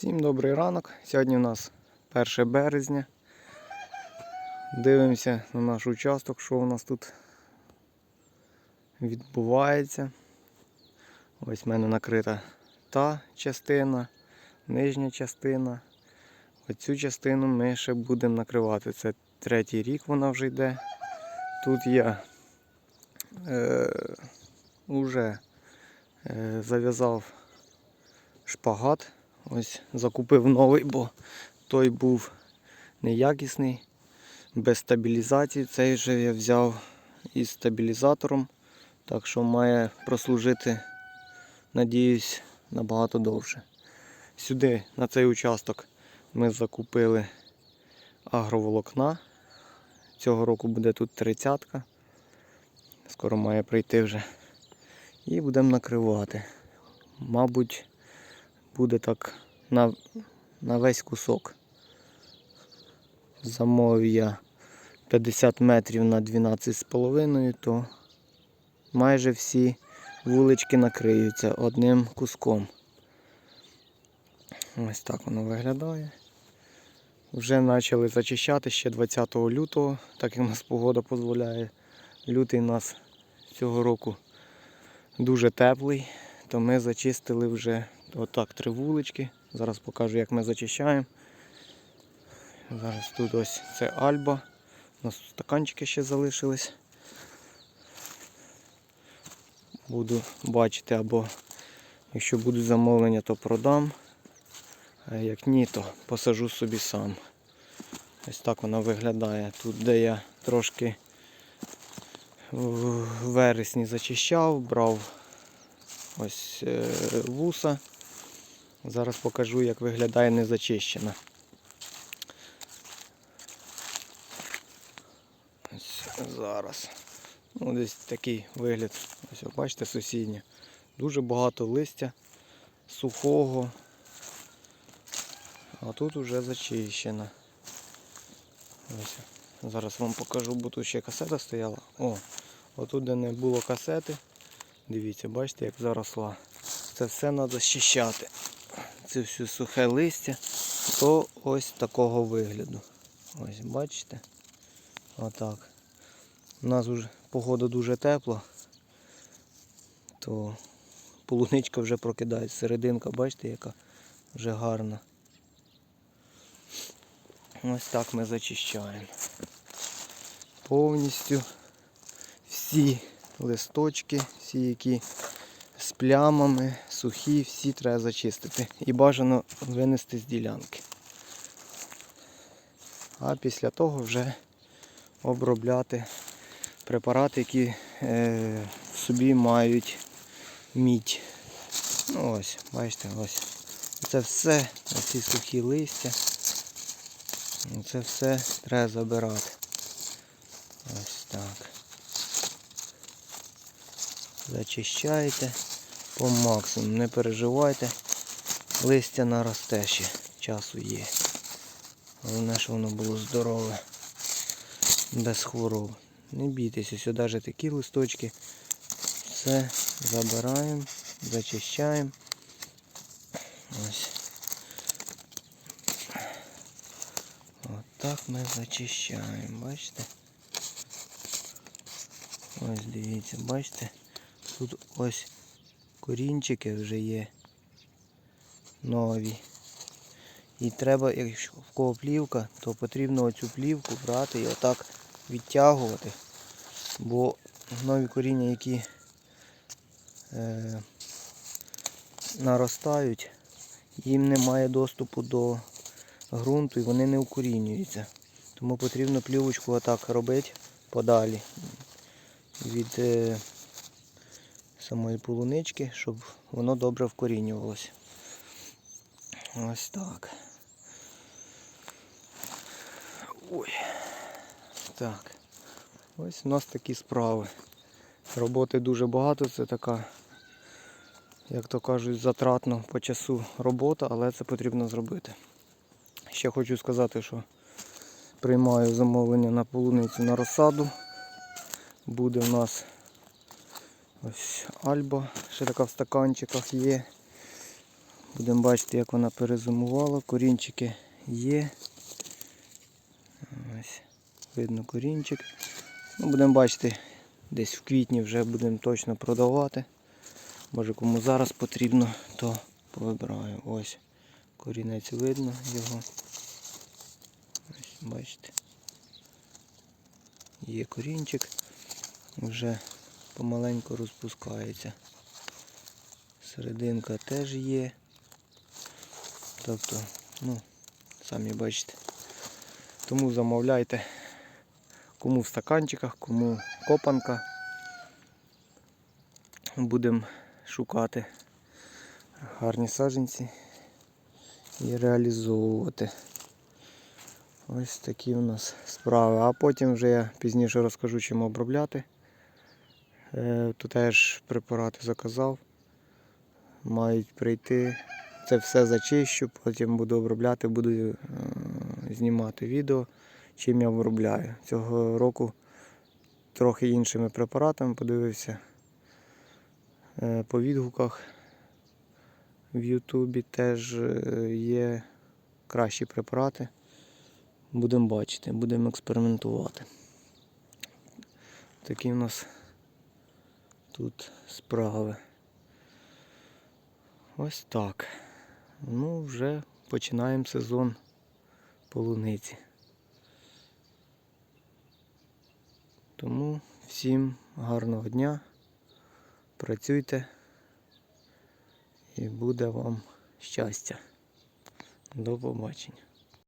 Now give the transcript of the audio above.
Всім добрий ранок. Сьогодні у нас 1 березня. Дивимося на наш участок, що у нас тут відбувається. Ось в мене накрита та частина, нижня частина. Оцю частину ми ще будемо накривати. Це третій рік вона вже йде. Тут я е, уже е, зав'язав шпагат. Ось закупив новий, бо той був неякісний, без стабілізації. Цей же я взяв із стабілізатором, так що має прослужити, надіюсь, набагато довше. Сюди, на цей участок, ми закупили агроволокна. Цього року буде тут тридцятка. Скоро має прийти вже. І будемо накривати. Мабуть, буде так на, на весь кусок. Замовив я 50 метрів на 12,5, то майже всі вулички накриються одним куском. Ось так воно виглядає. Вже почали зачищати ще 20 лютого, так як у нас погода дозволяє. Лютий у нас цього року дуже теплий, то ми зачистили вже отак три вулички. Зараз покажу, як ми зачищаємо. Зараз тут ось це Альба. У нас стаканчики ще залишились. Буду бачити, або якщо будуть замовлення, то продам. А як ні, то посажу собі сам. Ось так вона виглядає. Тут, де я трошки в вересні зачищав, брав ось е, вуса. Зараз покажу, як виглядає незачищена. Ось зараз. Ну, десь такий вигляд. Ось бачите, сусіднє. Дуже багато листя сухого. А тут вже зачищена. Ось. Зараз вам покажу, бо тут ще касета стояла. О, отут де не було касети. Дивіться, бачите, як заросла. Це все треба зчищати. Це все сухе листя, то ось такого вигляду. Ось бачите? Отак. У нас вже погода дуже тепла, то полуничка вже прокидається. Серединка, бачите, яка вже гарна. Ось так ми зачищаємо. Повністю всі листочки, всі які з плямами, сухі, всі треба зачистити. І бажано винести з ділянки. А після того вже обробляти препарати, які е, в собі мають мідь. Ну ось, бачите, ось. Це все, оці сухі листя. Це все треба забирати. Ось так. Зачищайте по максимуму. Не переживайте. Листя наросте ще. Часу є. Головне, щоб воно було здорове. Без хвороб. Не бійтеся, сюди навіть такі листочки. Все забираємо, зачищаємо. Отак ми зачищаємо, бачите? Ось дивіться, бачите? Тут ось корінчики вже є нові. І треба, якщо в кого плівка, то потрібно оцю плівку брати і отак відтягувати. Бо нові коріння, які е, наростають, їм немає доступу до ґрунту і вони не укорінюються. Тому потрібно плівочку отак робити подалі від е, самої полунички, щоб воно добре вкорінювалося. Ось так. Ой. Так. Ось у нас такі справи. Роботи дуже багато, це така, як то кажуть, затратно по часу робота, але це потрібно зробити. Ще хочу сказати, що приймаю замовлення на полуницю на розсаду. Буде у нас ось альба, така в стаканчиках є. Будемо бачити, як вона перезимувала. Корінчики є. Ось, видно корінчик. Ну, будемо бачити, десь в квітні вже будемо точно продавати. Може кому зараз потрібно, то повибираю. Ось корінець видно його. Ось, бачите. Є корінчик, вже помаленьку розпускається. Серединка теж є. Тобто, ну, самі бачите. Тому замовляйте, кому в стаканчиках, кому копанка. Будемо шукати гарні саджанці і реалізовувати. Ось такі у нас справи. А потім вже я пізніше розкажу, чим обробляти. Е, Тут теж препарати заказав. Мають прийти. Це все зачищу, потім буду обробляти, буду е, знімати відео, чим я обробляю. Цього року трохи іншими препаратами подивився. Е, По відгуках в Ютубі теж є кращі препарати. Будемо бачити, будемо експериментувати. Такі у нас тут справи. Ось так. Ну, вже починаємо сезон полуниці. Тому всім гарного дня. Працюйте і буде вам щастя. До побачення.